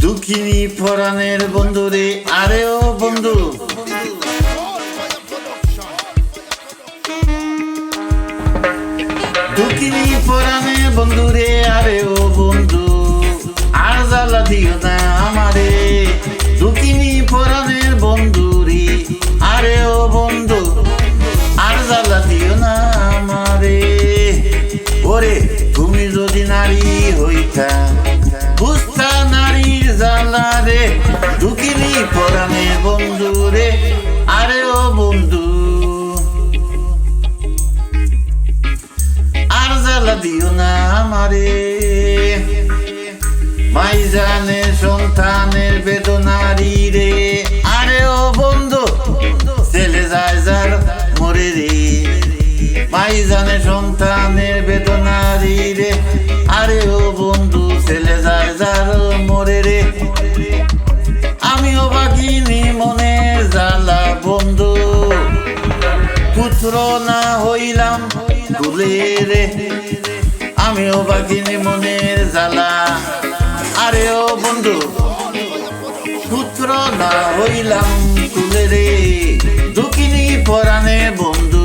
দুঃখিনী পরাণের বন্ধু রে আরে ও বন্ধু। দুঃখিনী পরাণের বন্ধু রে আরে ও বন্ধু। আর জ্বালা দিও না আমারে। দুঃখিনী পরাণের বন্ধু রে আরে ও বন্ধু। আর জ্বালা দিও না আমারে। ওরে, তুমি যদি নারী হইতা জ্বালা রে দুঃখিনী পরাণের বন্ধু রে আরে ও বন্ধু। আর জ্বালা দিও না আমারে। মাইজানে সন্তানের বেদনারি রে। আরে ও বন্ধু, ছেলে যায় যার মরে রে। মাইজানে সন্তানের বেদনারি রে। আরে ও বন্ধু, ছেলে যায় যার মরে রে। হইলাম রে। আমিও বাগিনি মনের জ্বালা। আরে ও বন্ধু, পুত্র না হইলাম তুলে রে। দুঃখিনী পরাণে বন্ধু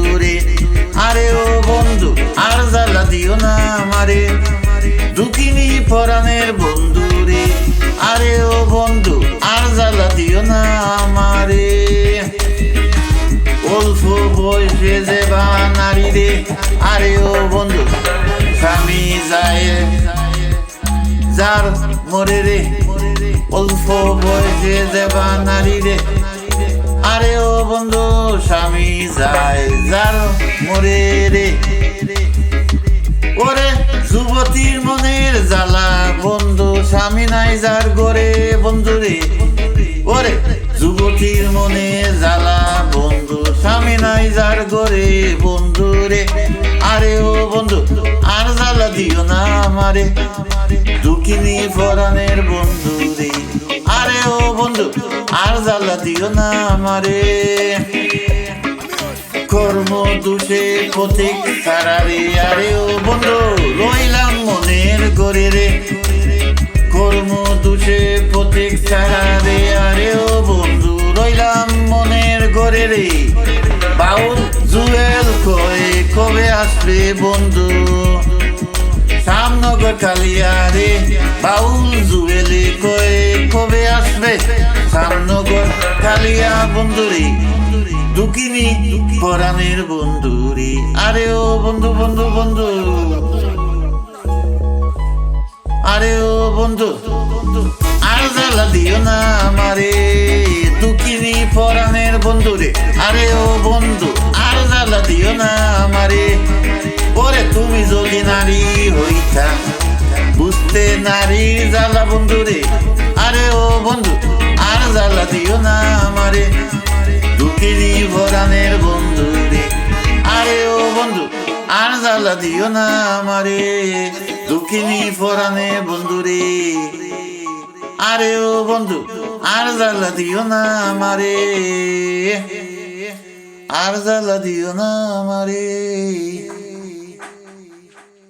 যায়। যার মরে রে, অল্প বয়সে জ্বালা, বন্ধু, স্বামী নাই যার গরে বন্ধু রে। মনে জ্বালা গরে বন্ধু রে। আরে ও বন্ধু, আর জ্বালা দিও না আমারে। দুঃখিনী পরাণের বন্ধু রে। আরে ও বন্ধু, আর জ্বালা দিও না আমারে। কর্ম দোষে পথিক সারারে আরে ও বন্ধু, রইলাম মনের গরে রে। কর্ম দোষে পথিক সারারে আসবে বন্ধু। সামনগর কালিয়া রে বাউল জুয়েলে কয়ে কবে আসবে? সামনগর কালিয়া বন্ধুরে দুঃখিনী পরাণের বন্ধুরে আরে ও বন্ধু বন্ধু বন্ধু। আরে ও বন্ধু, আর জ্বালা দিও না আমারে। দুঃখিনী পরাণের বন্ধুরে আরে ও বন্ধু নারী জ্বালা বন্ধুরে আরে ও বন্ধু, আর জ্বালা দিও না আমারে। দুঃখিনী পরাণের বন্ধুরে আরে ও বন্ধু, আর জ্বালা দিও না আমারে। দুঃখিনী পরাণে বন্ধুরে আরে ও বন্ধু, আর জ্বালা দিও না আমারে। আর জ্বালা দিও না আমারে।